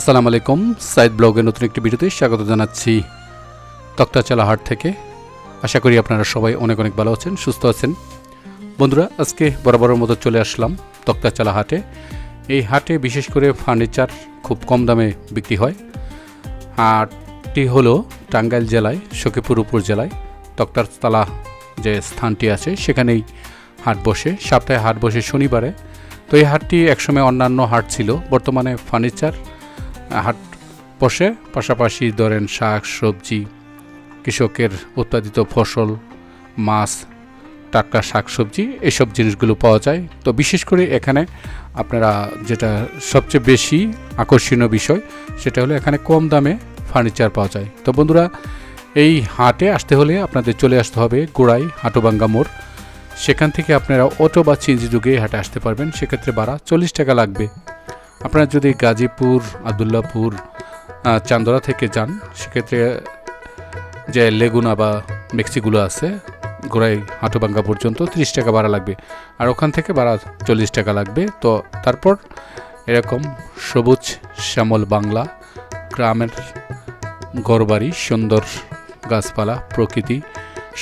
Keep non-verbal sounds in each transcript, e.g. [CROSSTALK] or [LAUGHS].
আসসালামু আলাইকুম, সাইদ ব্লগের নতুন একটি ভিডিওতে স্বাগত জানাচ্ছি তক্তাচালা হাট থেকে। আশা করি আপনারা সবাই অনেক অনেক ভালো আছেন, সুস্থ আছেন। বন্ধুরা, আজকে বরাবরের মতো চলে আসলাম তক্তাচালা হাটে এই হাটে বিশেষ করে ফার্নিচার খুব কম দামে বিক্রি হয়। হাটটি হলো টাঙ্গাইল জেলায়, সখীপুর উপজেলায় তক্তারতলা যে স্থানটি আছে, সেখানেই হাট বসে। সপ্তাহে হাট বসে শনিবারে। তো এই হাটটি একসময় অন্যান্য হাট ছিল। বর্তমানে ফার্নিচার হাট বসে। পাশাপাশি ধরেন শাক, সবজি, কৃষকের উৎপাদিত ফসল, মাছ, টাটকা শাক, সবজি এসব জিনিসগুলো পাওয়া যায়। তো বিশেষ করে এখানে আপনারা যেটা সবচেয়ে বেশি আকর্ষণীয় বিষয়, সেটা হলো এখানে কম দামে ফার্নিচার পাওয়া যায়। তো বন্ধুরা, এই হাটে আসতে হলে আপনাদের চলে আসতে হবে গোড়াই হাটুবাঙ্গা মোড়। সেখান থেকে আপনারা অটো বা চিঞ্জি যুগে হাটে আসতে পারবেন। সেক্ষেত্রে ভাড়া চল্লিশ টাকা লাগবে। আপনারা যদি গাজীপুর, আবদুল্লাপুর চান্দরা থেকে যান, সেক্ষেত্রে যে লেগুনা বা মেক্সিগুলো আছে, গোড়াই হাটুবাঙ্গা পর্যন্ত তিরিশ টাকা ভাড়া লাগবে। আর ওখান থেকে ভাড়া চল্লিশ টাকা লাগবে। তো তারপর এরকম সবুজ শ্যামল বাংলা গ্রামের ঘরবাড়ি, সুন্দর গাছপালা, প্রকৃতি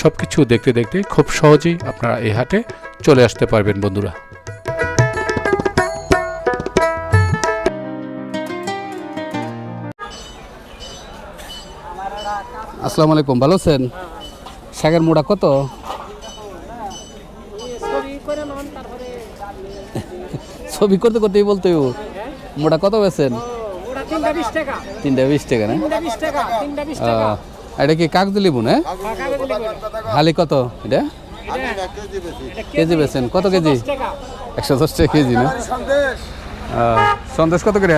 সব কিছু দেখতে দেখতে খুব সহজেই আপনারা এই হাটে চলে আসতে পারবেন বন্ধুরা। আসসালামু আলাইকুম ভালো আছেন? শাকের মোড়া কত? [LAUGHS] ছবি করতে করতেই বলতে। মোড়া কত বেছেন? তিনটা বিশ টাকা। না? এটা কি কাগজ লেবু না। হালি কত এটা? এটা কেজি। বেছেন কত কেজি? একশো দশ টাকা কেজি না? সন্দেশ। কত করে?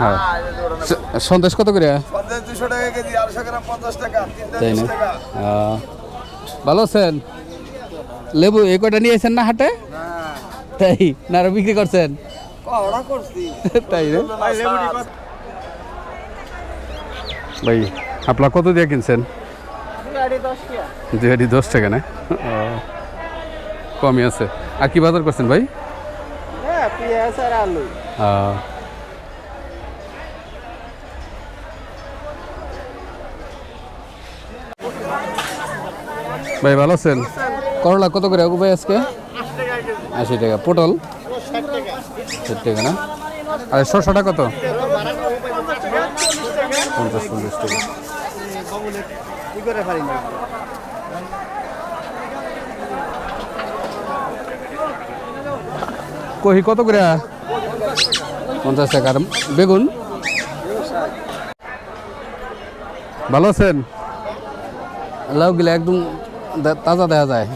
হ্যাঁ সন্দেশ কত করে? তাই না? টাকা ভালো আছেন? লেবু এই কয়টা নিয়েছেন না হাটে? তাই না আরও বিক্রি করছেন? তাই না? ভাই আপনার কত দিয়ে কিনছেন? দুই দশ টাকা না? ও, কমই আছে। আর কি বাজার করছেন ভাই? পেঁয়াজ আর আলু ভাই, ভালো আছেন? করলা কত করে আগু ভাই আজকে? আশি টাকা। পটল? ষাট টাকা। না? আর শসাটা কত? পঞ্চাশ পঞ্চাশ টাকা কি করে পারি না কহি, কত করে? পঞ্চাশ টাকা। বেগুন? ভালো আছেন? লাউ গিলা একদম তাজা দেখা যায়।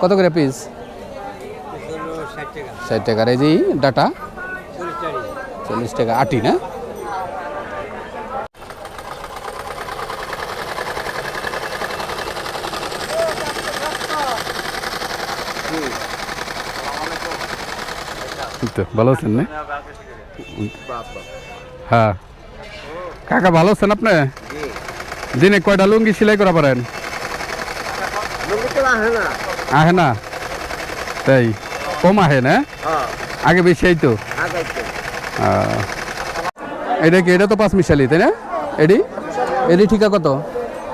কত করে পিস ষাট টাকা। এই যে ডাটা? চল্লিশ টাকা। আটি না? এই তো ভালো আছেন না? হ্যাঁ। কাকা ভালো আছেন আপনি? দিনে কয়টা লুঙ্গি সেলাই করা পারেন? আহে না। তাই কম আহে না? আগে বেশি এই তো এটা কি এটা তো পাঁচ মিশালি তাই না? এডি? এডি ঠিকা কত?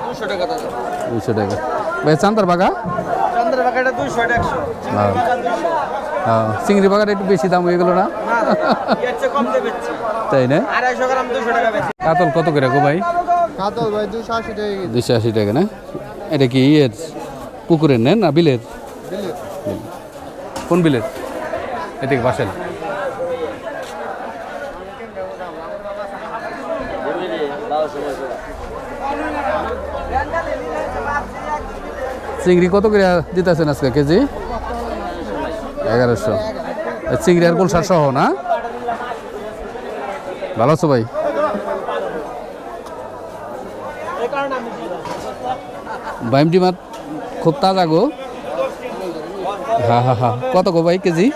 দুশো টাকা। টাকা ভাই চান্দার বাগা চন্দ্রের বাকাটা দুশো হ্যাঁ। চিংড়ি বাগাটা একটু বেশি দাম হয়ে গেল না? তাই না? আড়াইশো গ্রাম দুশো টাকা বেশি। কাতল কত করে গো ভাই? কাতল ভাই দুশো আশি টাকা দুশো আশি টাকা না? এটা কি ইয়ের? পুকুরের নেন না বিলের? বিল। কোন বিলের? এদিকে বাসেন। চিংড়ি কত করে দিতেছেন আজকে কেজি? এগারোশো। চিংড়ি আর গোলসার সহ, না? ভালো আছো ভাই? বাইমটি মাছ খুব তাজা গো। হ্যাঁ হ্যাঁ হ্যাঁ কত গো ভাই কেজি?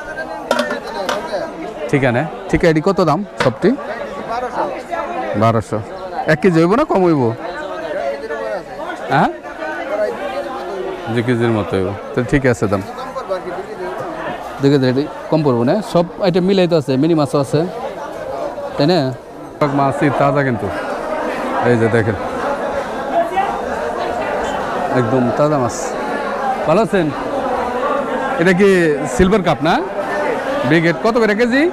ঠিক আছে ঠিক আছে কত দাম সবটি? বারোশো। এক কেজি হইব না কম হইব? হ্যাঁ? দু কেজির মতো হইব। তো ঠিক আছে দাম। দেখে দেখে কম পড়ব, না? সব আইটেম মিলাই তো আছে, মিনি মাছও আছে, তাই না? মাছই তাজা কিন্তু। এই যে দেখেন। একদম তাজা মাছ। ভালো আছেন? এটা কি সিলভার কাপ না? ব্রিগেড কত করে কেজি?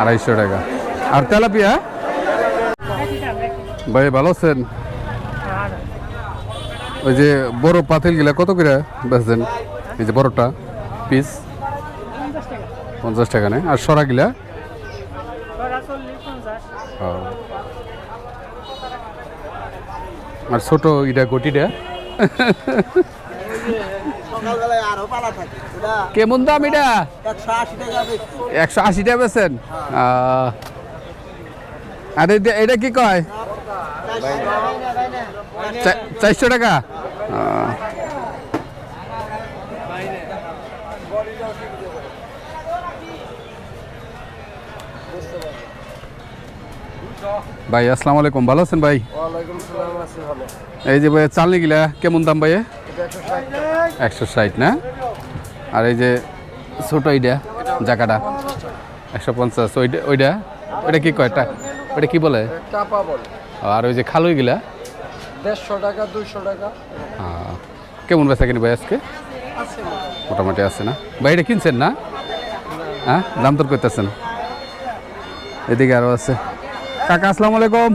আড়াইশো টাকা। আর তেলাপিয়া? ভাই, ভালো আছেন? ওই যে বড় পাতিল গিলা কত করে বেচছেন এই যে বড়টা? পিস? পঞ্চাশ টাকা নেই। আর সরা গিলা ও। আর ছোট ইটা গটিটা? কেমন দাম এটা? একশো আশি টাকা বেছেন আর এটা কি কয়? চারশো টাকা? ভাই আসসালামু আলাইকুম। ভালো আছেন ভাই? ওয়ালাইকুম সালাম আছে ভালো। এই যে ভাই চালনি গিলা কেমন দাম ভাই একশো ষাট। না? আর এই যে ছোট ওইটা জাকাটা একশো পঞ্চাশ ওইটা ওইটা ওইটা কি কয়? ওইটা কি বল? আর ওই যে খালুই গিলা? দেড়শো টাকা দুইশো টাকা। কেমন বেচা কিনি ভাই আজকে? মোটামুটি। আছে না? ভাই এটা কিনছেন না? হ্যাঁ? দাম তোর করতেছেন? এদিকে আরও আছে। কাকা আসসালামু আলাইকুম।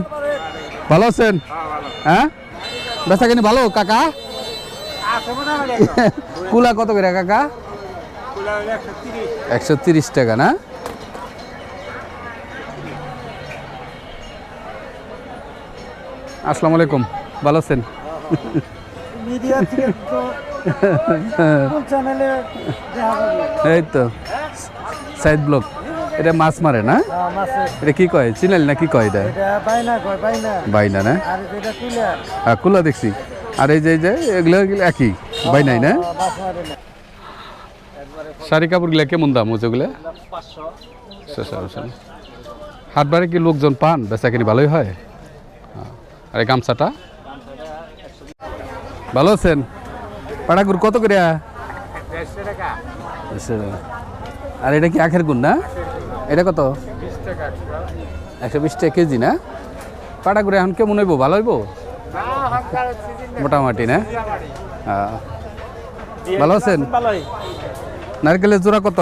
ভালো আছেন? হ্যাঁ? বেচা কিনি ভালো কাকা? [LAUGHS] কুলা কত করে কাকা? একশো তিরিশ টাকা না? আসসালামু আলাইকুম ভালো আছেন? [LAUGHS] এই তো সাইড ব্লক এটা মাছ মারে না? এটা কি কয়? চিনাল না কি কয় এটা? বাইনা না? হ্যাঁ কুলা দেখছি। আর এই যে এই যে এগুলো একই? বাইনাই না? মাছ মারে না। শাড়ি কাপড়গুলো কেমন দাম হচ্ছে ওগুলো? হাটবারে কি লোকজন পান? বেচা কিনি ভালোই হয়? হ্যাঁ। আর এই গামছাটা? ভালো আছেন? পাড়াগুর কত করে। আর এটা কি আখের গুণ না? এটা কত? একশো বিশ টাকা কেজি না? পাটা করে এখন কেমন হইব? ভালো হইব? মোটামুটি না। ভালো আছেন? নারকেলের জোড়া কত?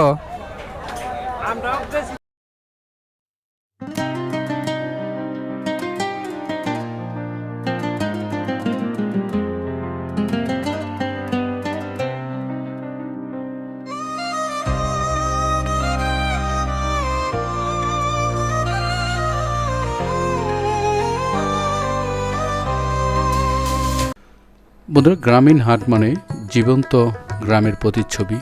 বন্ধুরা, গ্রামীণ হাট মানে জীবন্ত গ্রামের প্রতিচ্ছবি।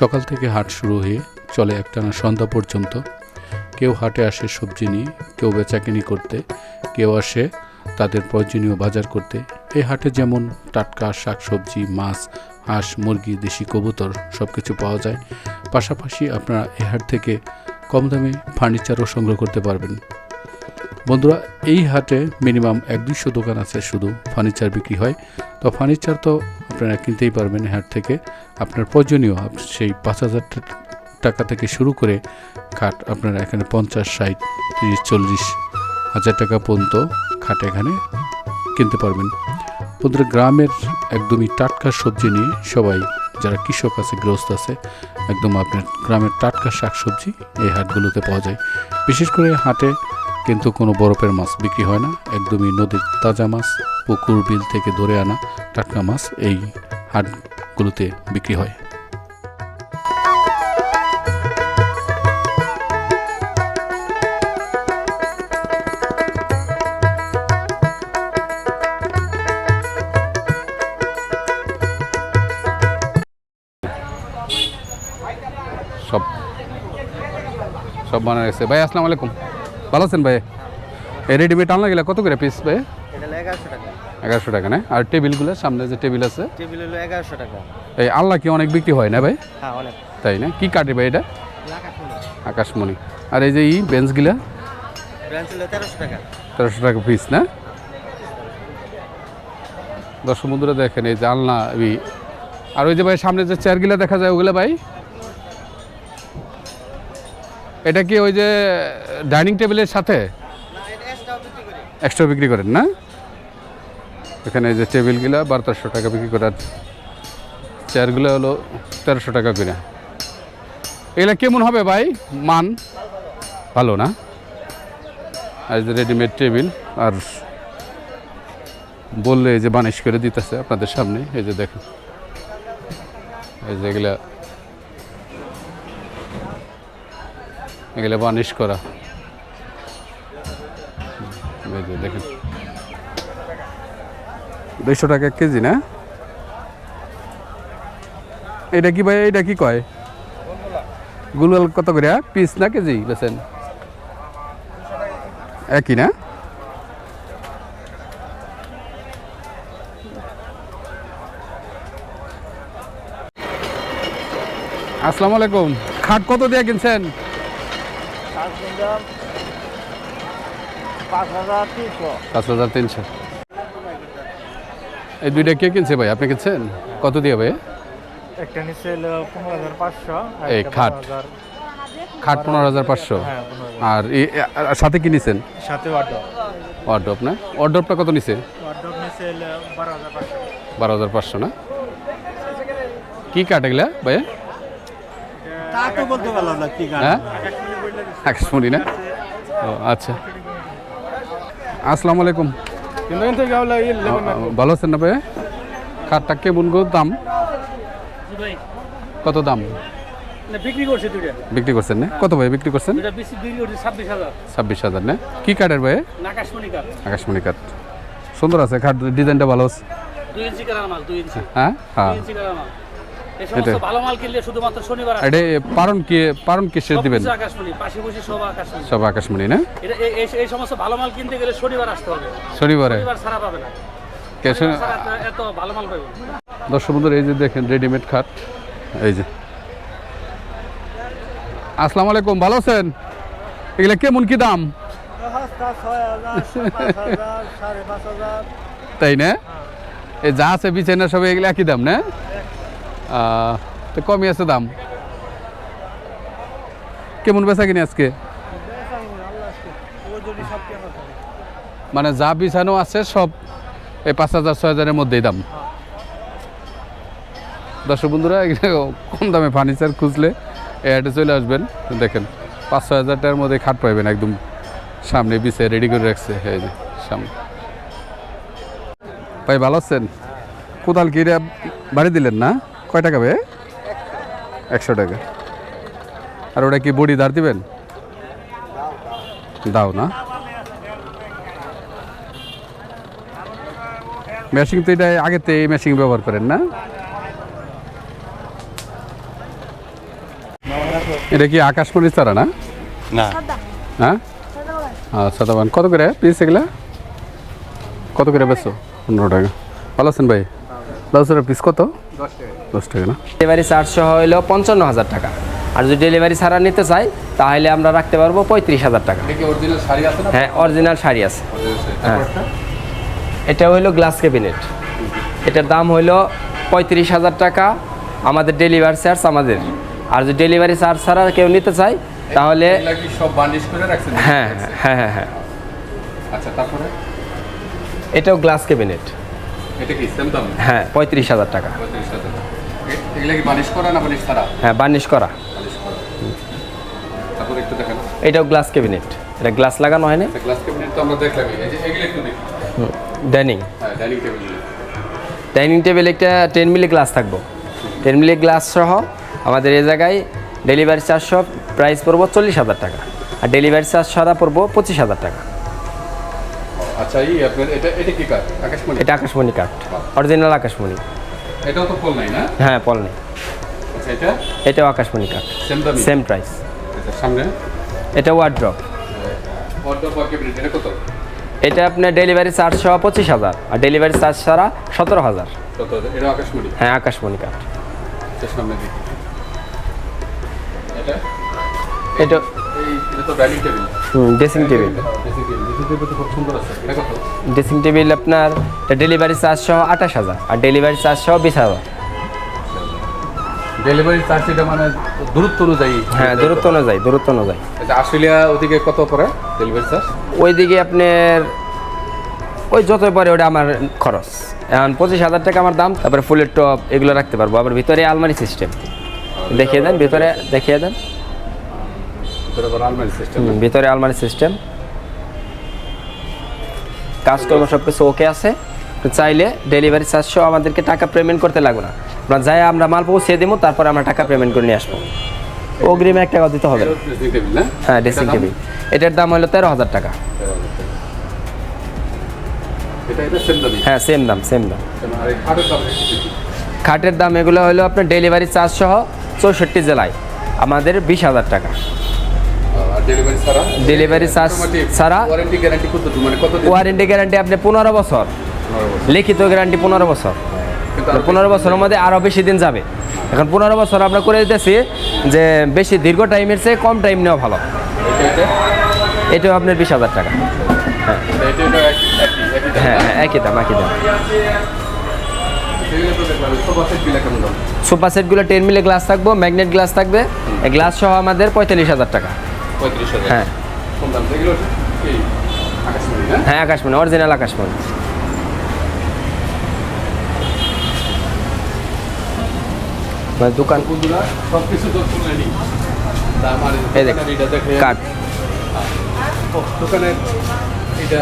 সকাল থেকে হাট শুরু হয়ে চলে একটানা সন্ধ্যা পর্যন্ত। কেউ হাটে আসে সবজি নিয়ে, কেউ বেচাকেনি করতে, কেউ আসে তাদের প্রয়োজনীয় বাজার করতে। এই হাটে যেমন টাটকা, শাকসবজি, মাছ, হাঁস, মুরগি, দেশি কবুতর সব কিছু পাওয়া যায়। পাশাপাশি আপনারা এই হাট থেকে কম দামে ফার্নিচারও সংগ্রহ করতে পারবেন। বন্ধুরা, এই হাটে মিনিমাম এক দুইশো দোকান আছে শুধু ফার্নিচার বিক্রি হয়। তো ফার্নিচার তো আপনারা কিনতেই পারবেন হাট থেকে। আপনার প্রয়োজনীয় সেই পাঁচ হাজার টাকা থেকে শুরু করে খাট আপনারা এখানে পঞ্চাশ, ষাট, তিরিশ, চল্লিশ হাজার টাকা পর্যন্ত খাট এখানে কিনতে পারবেন। বন্ধুরা, গ্রামের একদমই টাটকা সবজি নিয়ে সবাই, যারা কৃষক আছে, গৃহস্থ আছে, একদম আপনার গ্রামের টাটকা শাকসবজি এই হাটগুলোতে পাওয়া যায়। বিশেষ করে হাটে কিন্তু কোনো বরফের মাছ বিক্রি হয় না। একদমই নদীর তাজা মাছ, পুকুর, বিল থেকে ধরে আনা টাটকা মাছ এই হাটগুলোতে বিক্রি হয়। সব সব বানা গেছে ভাই, আসসালামু আলাইকুম। ভালো আছেন ভাই? এই রেডিমেড আনলা গেলে কত করে পিস ভাই? এগারোশো টাকা। না? আর টেবিলগুলো সামনে যে টেবিল আছে? টেবিল হলো এগারোশো টাকা। এই আল্লাহ কি অনেক বিক্রি হয় না ভাই? হ্যাঁ অনেক। তাই না? কি কাটে ভাই এটা? আকাশমণি। আর এই যে ই বেঞ্চগুলা তেরোশো টাকা। তেরোশো টাকা পিস না? দর্শক বন্ধুরা দেখেন এই যে আলনা এই আর ওই যে ভাই সামনে যে চেয়ারগুলো দেখা যায় ওগুলো ভাই? এটা কি ওই যে, ডাইনিং টেবিলের সাথে? এক্সট্রা বিক্রি করেন, না? এখানে যে টেবিলগুলো বারো তেরোশো টাকা বিক্রি করার চেয়ারগুলো হলো তেরোশো টাকা কিনা এগুলা কেমন হবে ভাই? মান? ভালো না? আর যে রেডিমেড টেবিল, আর বললে এই যে বানিশ করে দিতেছে আপনাদের সামনে, এই যে দেখেন। এই যে এগুলা বানিশ করা। দেখেন। দুইশো টাকা কেজি, না? এটা কি ভাই, এটা কি কয়? গুলগুল কত করে পিস না কেজি বেছেন একই, না? আসসালামু আলাইকুম। খাট কত দিয়ে কিনছেন? পাঁচ হাজার তিনশো। পাঁচ হাজার তিনশো। এই দুইটা কে কিনছে ভাই? আপনি কিনছেন? কত দিয়ে ভাই? একটা নিচে হলো পনেরো হাজার পাঁচশো এই খাট। খাট পনেরো হাজার পাঁচশো। হ্যাঁ আর সাথে কি নিছেন? সাথে ওয়ার্ডরোব ওয়ার্ড্রপ না? ওয়ার্ড্রপটা কত নিছে? বারো হাজার পাঁচশো। না? কি কাঠ এগুলা ভাই তা তো বলতে পারলাম না কি গান হ্যাঁ? আকাশমণি না? ও আচ্ছা। আসসালামু আলাইকুম। ভালো আছেন না ভাই খাটটা কেমন গো দাম? কত দাম? বিক্রি করছে বিক্রি করছেন না? কত ভাই বিক্রি করছেন? ছাব্বিশ হাজার। না? কি কাঠের ভাই আকাশমণি কাঠ। সুন্দর আছে খাট ডিজাইনটা ভালো আছে। হ্যাঁ? হ্যাঁ। দুই ইঞ্চি কালার মাল এই সমস্ত এটাই। ভালো মাল কিনলে শুধুমাত্র শনিবার এটা পারণ কি পারণ কিসের দিবেন? আকাশমণি পাশে সব আকাশমণি। সব আকাশমণি না? এটা এই- এই এই সমস্ত ভালো মাল কিনতে গেলে শনিবার আসতে হবে। শনিবারে? শনিবার ছাড়া পাবে না। কে শনিবার ছাড়া এত- এত ভালো মাল পাবে দর্শক বন্ধুরা এই যে দেখেন রেডিমেড খাট। এই যে। আসসালামু আলাইকুম ভালো আছেন? এগুলা কেমন কি দাম? তাই না? এই যা আছে বিছানা সব এগুলো একই দাম না? তো কমই আছে দাম। কেমন বেচা কিনি আজকে? মানে যা বিছানো আছে সব এই পাঁচ হাজার, ছয় হাজারের মধ্যেই দাম। দর্শক বন্ধুরা কম দামে ফার্নিচার খুঁজলে এই চলে আসবেন। দেখেন, পাঁচ, ছয় হাজার টাকার মধ্যে খাট পাইবেন একদম। সামনে বিছে রেডি করে রাখছে সামনে। ভাই, ভালো আছেন? কোদাল কিনে বাড়ি দিলেন না? কয় টাকা ভাই? একশো টাকা। আর ওটা কি বডি ধার দিবেন? দাও না। মেশিন তো এটা আগেতে এই মেশিন ব্যবহার করেন না? এটা কি আকাশমণি চারা না? না। হ্যাঁ আচ্ছা তখন কত করে পিস এগুলা? কত করে বেছো পনেরো টাকা। ভালো আছেন ভাই? দশ টাকা পিস কত? দশ টাকা। না? ডেলিভারি চার্জ সহ হইল পঞ্চান্ন হাজার টাকা। আর যদি ডেলিভারি ছাড়া নিতে চাই তাহলে আমরা রাখতে পারব পঁয়ত্রিশ হাজার টাকা। এটা কি অরিজিনাল শাড়ি আছে না? হ্যাঁ অরিজিনাল শাড়ি আছে। হ্যাঁ। এটা হইল গ্লাস ক্যাবিনেট এটার দাম হইল পঁয়ত্রিশ হাজার টাকা আমাদের ডেলিভারি চার্জ আমাদের। আর যদি ডেলিভারি চার্জ ছাড়া কেউ নিতে চায় তাহলে রাখছেন? হ্যাঁ হ্যাঁ হ্যাঁ হ্যাঁ আচ্ছা তারপরে? এটাও গ্লাস ক্যাবিনেট এটা কি সেম দাম? হ্যাঁ পঁয়ত্রিশ হাজার টাকা। এগুলা কি করা না ছাড়া? হ্যাঁ বার্নিশ করা। বার্নিশ একটু দেখেন। এটাও গ্লাস ক্যাবিনেট এটা গ্লাস লাগানো হয়নি? গ্লাস ক্যাবিনেট তো আমরা দেখলাম এই যে এগুলো একটু ডাইনিং হ্যাঁ ডাইনিং টেবিল ডাইনিং টেবিল একটা টেন মিলি গ্লাস থাকব। টেন মিলি গ্লাস সহ আমাদের এই জায়গায় ডেলিভারি চার্জ সহ প্রাইস পড়ব চল্লিশ হাজার টাকা। আর ডেলিভারি চার্জ ছাড়া পড়ব পঁচিশ হাজার টাকা। আচ্ছা এই আপনার এটা এটা কি কাঠ আকাশমণি? এটা আকাশমণি কাঠ অরিজিনাল আকাশমণি। এটাও তো ফল নাই না? হ্যাঁ পল নেই। আচ্ছা এটা? এটাও আকাশমণি কাঠ সেম দামি সেম প্রাইস আচ্ছা সামনে? এটা ওয়ার্ড্রপ অর্ডার বা এটা কত? এটা আপনার ডেলিভারি চার্জ সহ পঁচিশ হাজার আর ডেলিভারি চার্জ ছাড়া সতেরো হাজার। হ্যাঁ আকাশমণি কাঠ এটা dressing table. Dressing table. Dressing table আপনার ডেলিভারি চার্জ সহ আঠাশ হাজার আর ডেলিভারি চার্জ সহ বিশ হাজার। ডেলিভারি চার্জ এটা মানে দূরত্ব অনুযায়ী। হ্যাঁ দূরত্ব অনুযায়ী দূরত্ব অনুযায়ী। আচ্ছা অস্ট্রেলিয়া ওদিকে কত পড়ে ডেলিভারি চার্জ? ওইদিকে আপনার ওই যতই পরে ওটা আমার খরচ। এখন পঁচিশ হাজার টাকা আমার দাম তারপরে ফুলের টপ এগুলো রাখতে পারব। আবার ভিতরে আলমারি সিস্টেম দেখিয়ে দেন ভিতরে দেখিয়ে দেন। ভিতরে আলমারি সিস্টেম ভিতরে আলমারি সিস্টেম কাজকর্ম সব কিছু ওকে আছে চাইলে ডেলিভারি চার্জ সহ আমাদেরকে টাকা পেমেন্ট করতে লাগবে না। আমরা যাই আমরা মাল পৌঁছে দেবো তারপরে আমরা টাকা পেমেন্ট করে নিয়ে আসব। অগ্রিমে এক টাকা দিতে হবে হ্যাঁ ড্রেসিং টেবিল এটার দাম হলো তেরো হাজার টাকা। হ্যাঁ সেম দাম সেম দাম। খাটের দাম এগুলো হলো আপনার ডেলিভারি চার্জ সহ চৌষট্টি জেলায়। আমাদের বিশ হাজার টাকা। ডেলিভারি চার্জ ছাড়া? ওয়ারেন্টি গ্যারান্টি মানে কত ওয়ারেন্টি গ্যারান্টি আপনি পনেরো বছর। লিখিত গ্যারান্টি পনেরো বছর। কিন্তু পনেরো বছরের মধ্যে আরও বেশি দিন যাবে। এখন পনেরো বছর আমরা করে দিতেছি যে বেশি দীর্ঘ টাইমের চেয়ে কম টাইম নেওয়া ভালো। এটা এটা? এটাও আপনার বিশ হাজার টাকা। হ্যাঁ হ্যাঁ একই দাম একই দাম। সোফা সেটগুলো টেন মিলে গ্লাস থাকব ম্যাগনেট গ্লাস থাকবে। গ্লাস সহ আমাদের পঁয়তাল্লিশ হাজার টাকা। পঁয়ত্রিশ হাজার। হ্যাঁ। হ্যাঁ আকাশমণি অরিজিনাল আকাশমণি। মানে দোকান এই দেখে কাঠ দোকানের এটা